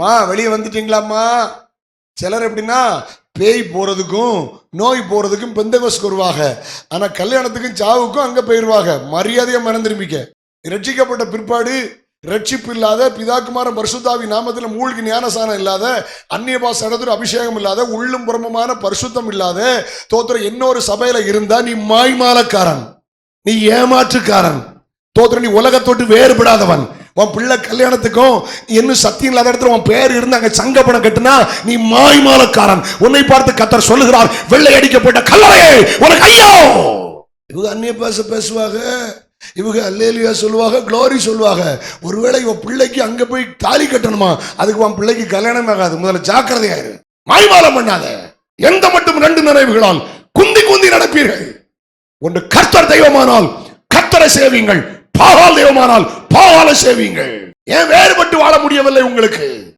மா வெளியே வந்துட்டீங்களாம்மா? சிலர் எப்படின்னா பேய் போகிறதுக்கும் நோய் போகிறதுக்கும் பெந்தகோஸ்க்கு வருவாங்க. ஆனால் கல்யாணத்துக்கும் சாவுக்கும் அங்கே போயிடுவாங்க மரியாதையை மனந்திரும்பிக்க ரட்சிக்கப்பட்ட பிற்பாடு ரட்சிப்பு இல்லாத பிதாக்குமார பரிசுத்தாவி நாமத்தில் மூழ்கி ஞானசானம் இல்லாத அந்நிய பாச இடத்துல அபிஷேகம் இல்லாத உள்ளும் புறமுமான பரிசுத்தம் இல்லாத தோத்திரம் இன்னொரு சபையில இருந்தா நீ மாய்மாலக்காரன். நீ ஏமாற்றுக்காரன். தோத்திர நீ உலகத்தோட்டு வேறுபடாதவன். உன் பிள்ளை கல்யாணத்துக்கும் இன்னும் சத்தியம் இல்லாத இடத்துல உன் பேர் இருந்து அங்கே சங்க பணம் கட்டுனா நீ மாய்மாலக்காரன் உன்னை பார்த்து கத்தர் சொல்லுகிறார் வெள்ளை அடிக்கப்பட்ட கல்லறையே உனக்கு ஐயோ! இவங்க அந்நிய பேச பேசுவாங்க. இவங்க அல்லேலியா சொல்லுவாங்க க்ளோரி சொல்லுவாங்க. ஒருவேளை இவன் பிள்ளைக்கு அங்க போய் தாலி கட்டணுமா? அதுக்கு உன் பிள்ளைக்கு கல்யாணம் ஆகாது. முதல்ல ஜாக்கிரதையாயிரு மாய்மாலம் பண்ணாத. எந்த மட்டும் ரெண்டு நினைவுகளால் குந்தி குந்தி நடப்பீர்கள். ஒன்று கர்த்தர் தெய்வமானால் கர்த்தரை சேவிங்கள் பாகால் தெய்வமானால் பாகால சேவியுங்கள். ஏன் வேறுபட்டு வாழ முடியவில்லை உங்களுக்கு?